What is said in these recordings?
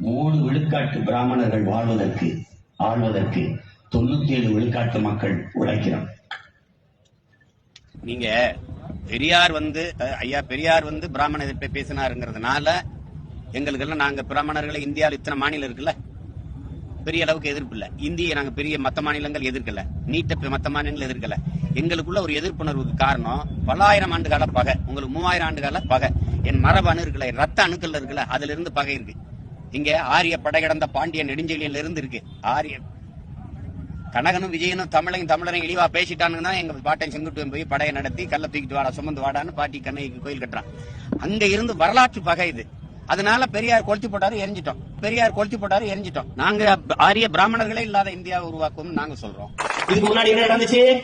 மூணு விழுக்காட்டு பிராமணர்கள் வாழ்வதற்கு ஆழ்வதற்கு தொண்ணூத்தி ஏழு விழுக்காட்டு மக்கள் உழைக்கிறோம். நீங்க பெரியார் வந்து ஐயா பெரியார் வந்து பிராமண எதிர்ப்பை பேசினாருங்கிறதுனால எங்களுக்கெல்லாம் நாங்க பிராமணர்களை இந்தியாவில் இத்தனை மாநிலம் இருக்குல்ல? பெரிய அளவுக்கு எதிர்ப்பு இல்ல. இந்திய நாங்க பெரிய மத்த மாநிலங்கள் எதிர்க்கல. நீட்ட மத்த மாநிலங்கள் எதிர்க்கல. எங்களுக்குள்ள ஒரு எதிர்ப்புணர்வுக்கு காரணம் பல்லாயிரம் ஆண்டு கால பகை. உங்களுக்கு மூவாயிரம் ஆண்டு கால பகை. என் மரபு அணு இருக்குல்ல என் ரத்த அணுக்கள் இருக்குல்ல அதுல இருந்து பகை இருக்கு. இங்க ஆரிய படகடந்த பாண்டிய நெடுஞ்செழியன்ல இருந்து இருக்கு ஆரிய கனகனும் விஜயனும் தமிழையும் தமிழரையும் இழிவா பேசிட்டானுங்கன்னா எங்க பாட்டன் செங்குட்டுவன் போய் படையை நடத்தி கல்ல தூக்கிட்டு வாடா சுமந்து வாடான்னு பாட்டி கண்ணைக்கு கோயில் கட்டுறான். அங்க இருந்து வரலாற்று பகை இது. அதனால பெரியார் கொளுத்தி போட்டாரு எரிஞ்சிட்டோம். பெரியார் கொளுத்தி போட்டாரு எரிஞ்சிட்டோம். நாங்க ஆரிய பிராமணர்களே இல்லாத இந்தியாவை உருவாக்கும் நாங்க சொல்றோம். இதுக்கு முன்னாடி என்ன நடந்துச்சு?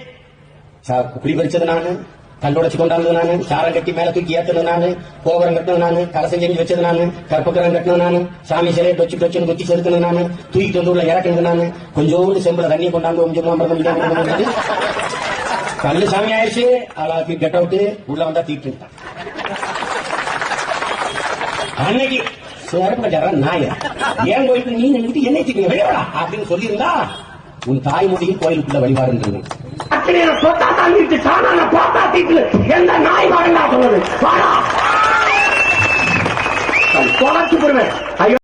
பறிச்சது நானு. கண்டுடைச்சு கொண்டாந்தது நானு சாரம் கட்டி மேல தூக்கி ஏத்துனது நானு கோபுரம் கட்டினது நானு கலசம் செஞ்சு வச்சது நானு கற்பக்கிரம் கட்டினது நானு சாமி சிலையை டொச்சு டொச்சுன்னு குத்தி செலுத்தினது நானு தூக்கிட்டு வந்து உள்ள இறக்குனது நானு கொஞ்சோண்டு செம்புல தண்ணியை கொண்டாந்து கொஞ்சம் அமிர்தம் கல்லு சாமி ஆயிடுச்சு அழகாக்கு கெட் அவுட்டு உள்ள வந்தா தீட்டு. அன்னைக்கு சிறப்பு நாயர் ஏன் கோயிலுக்கு நீ நினைக்கிட்டு என்ன தீட்டு வெளியவா அப்படின்னு சொல்லியிருந்தா உன் தாய்மொழியில் கோயிலுக்குள்ள வழிபாடுன்றது அத்தனை சொத்தா எந்த நாய் வாடா சொன்னது வாடா. தொலைச்சு போடுவேன் ஐயோ.